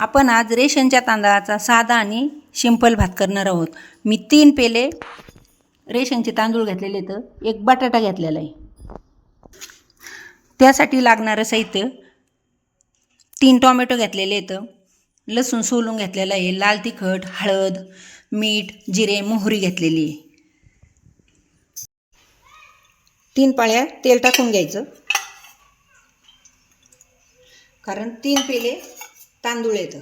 आपण आज रेशनच्या तांदळाचा साधा आणि सिंपल भात करणार आहोत. मी तीन पेले रेशनचे तांदूळ घेतलेले तर एक बटाटा घेतलेला आहे. त्यासाठी लागणारं साहित्य तीन टॉमॅटो घेतलेले आहेत. लसूण सोलून घेतलेलं आहे. लाल तिखट हळद मीठ जिरे मोहरी घेतलेली आहे. तीन पाळ्या तेल टाकून घ्यायचं. कारण तीन पेले तांदूळ येतं.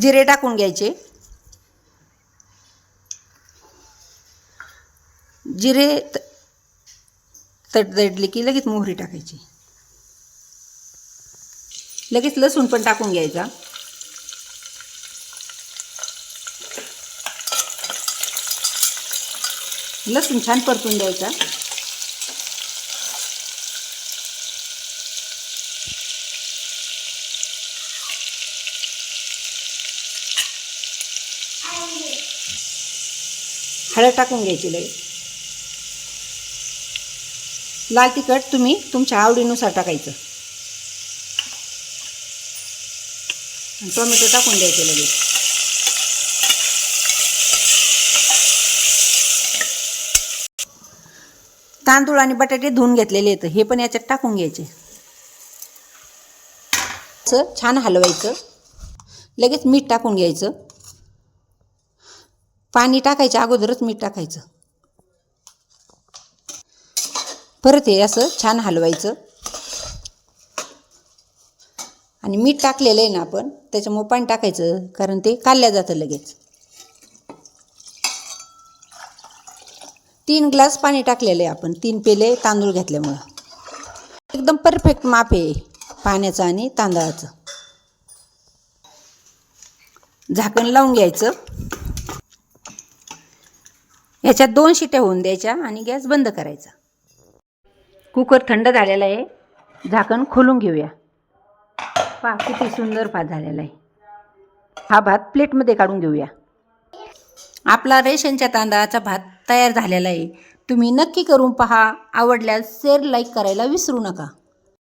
जिरे टाकून घ्यायचे. जिरे त- की लगेच मोहरी टाकायची. लगेच लसूण पण टाकून घ्यायचा. लसूण छान परतून द्यायचा. हळद टाकून घ्यायची लगेच लाल तिखट तुम्ही तुमच्या आवडीनुसार टाकायचं. आणि टोमॅटो टाकून द्यायचे लगेच. तांदूळ आणि बटाटे धुवून घेतलेले आहेत. हे पण याच्यात टाकून घ्यायचे. असं छान हलवायचं. लगेच मीठ टाकून घ्यायचं. पाणी टाकायच्या अगोदरच मीठ टाकायचं. परत हे असं छान हलवायचं. आणि मीठ टाकलेलं आहे ना आपण त्याच्यामुळं पाणी टाकायचं कारण ते काढल्या जातं लगेच. तीन ग्लास पाणी टाकलेलं आहे आपण तीन पेले तांदूळ घेतल्यामुळं. एकदम परफेक्ट माप आहे पाण्याचं आणि तांदळाचं. झाकण लावून घ्यायचं. ह्याच्यात दोन शिट्या होऊन द्यायच्या आणि गॅस बंद करायचा. कुकर थंड झालेला आहे. झाकण खोलून घेऊया. पहा किती सुंदर भात झालेला आहे. हा भात प्लेटमध्ये काढून घेऊया. आपला रेशनच्या तांदळाचा भात तयार झालेला आहे. तुम्ही नक्की करून पहा. आवडल्यास शेअर लाईक करायला विसरू नका.